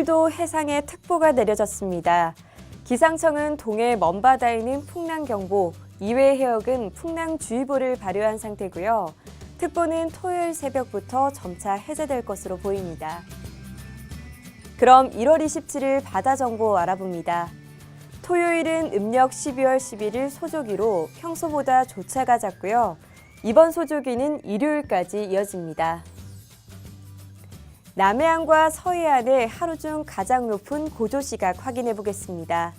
오늘도 해상에 특보가 내려졌습니다. 기상청은 동해 먼바다에 있는 풍랑경보, 이외 해역은 풍랑주의보를 발효한 상태고요. 특보는 토요일 새벽부터 점차 해제될 것으로 보입니다. 그럼 1월 27일 바다 정보 알아봅니다. 토요일은 음력 12월 11일 소조기로 평소보다 조차가 잦고요. 이번 소조기는 일요일까지 이어집니다. 남해안과 서해안의 하루 중 가장 높은 고조 시각 확인해 보겠습니다.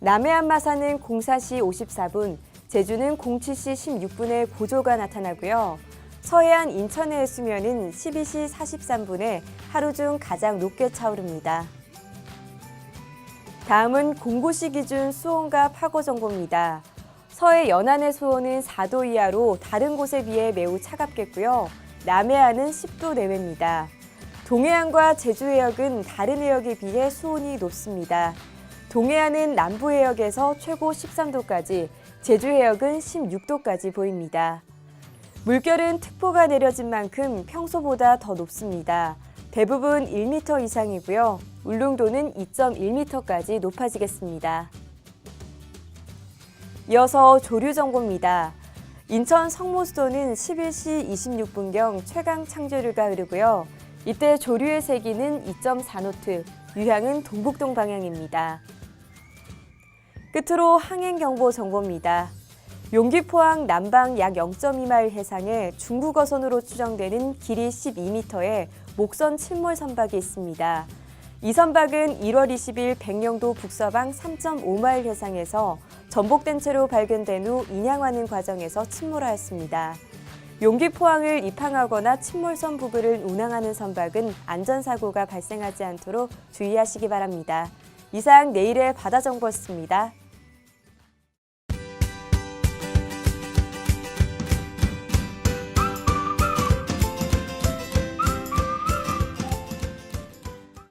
남해안 마산은 04시 54분, 제주는 07시 16분에 고조가 나타나고요. 서해안 인천의 수면은 12시 43분에 하루 중 가장 높게 차오릅니다. 다음은 공고시 기준 수온과 파고 정보입니다. 서해 연안의 수온은 4도 이하로 다른 곳에 비해 매우 차갑겠고요. 남해안은 10도 내외입니다. 동해안과 제주 해역은 다른 해역에 비해 수온이 높습니다. 동해안은 남부 해역에서 최고 13도까지, 제주 해역은 16도까지 보입니다. 물결은 특보가 내려진 만큼 평소보다 더 높습니다. 대부분 1m 이상이고요. 울릉도는 2.1m까지 높아지겠습니다. 이어서 조류 정보입니다. 인천 성모수도는 11시 26분경 최강 창조류가 흐르고요. 이때 조류의 세기는 2.4노트, 유향은 동북동 방향입니다. 끝으로 항행경보 정보입니다. 용기포항 남방 약 0.2마일 해상에 중국 어선으로 추정되는 길이 12m의 목선 침몰 선박이 있습니다. 이 선박은 1월 20일 백령도 북서방 3.5마일 해상에서 전복된 채로 발견된 후 인양하는 과정에서 침몰하였습니다. 용기 포항을 입항하거나 침몰선 부근을 운항하는 선박은 안전사고가 발생하지 않도록 주의하시기 바랍니다. 이상 내일의 바다 정보였습니다.